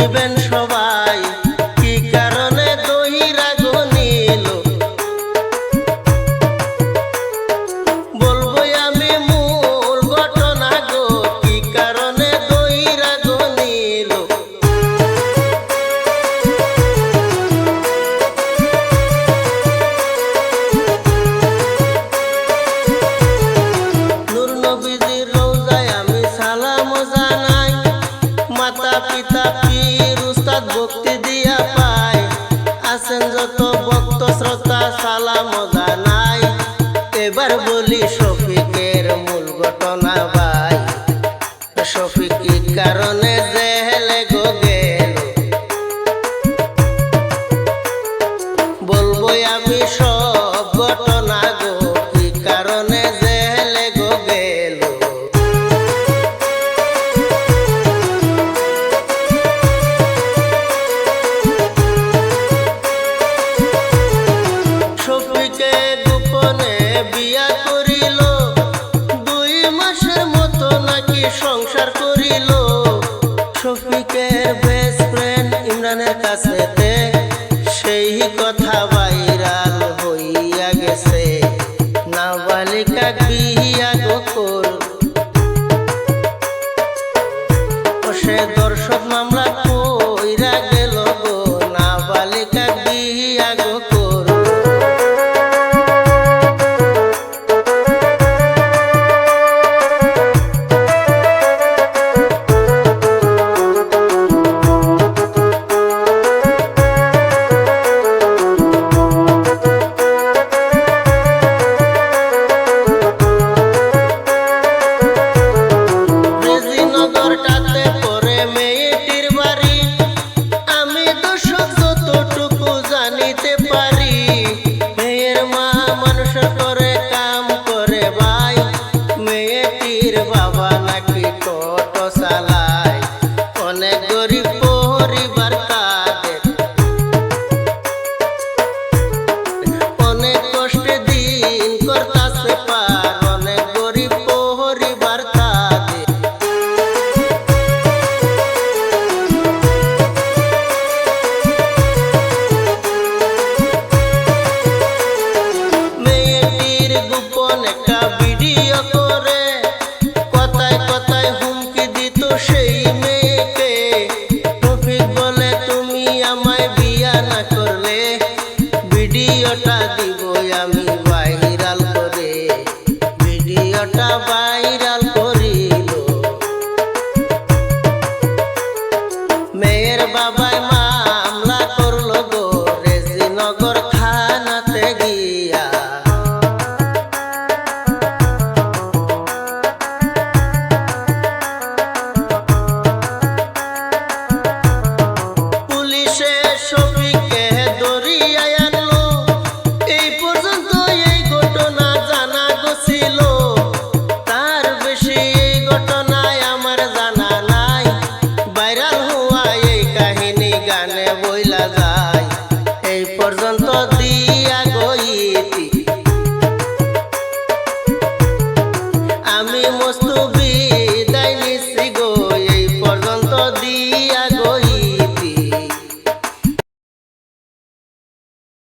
bebé ভক্তি দিয়া পাই। আছেন যত ভক্ত, শ্রোতা, সালাম জানাই। এবার বলি শফিকের মূল ঘটনা বা কাছেতে সেই কথা পীর বাবা নাকি কত সালা?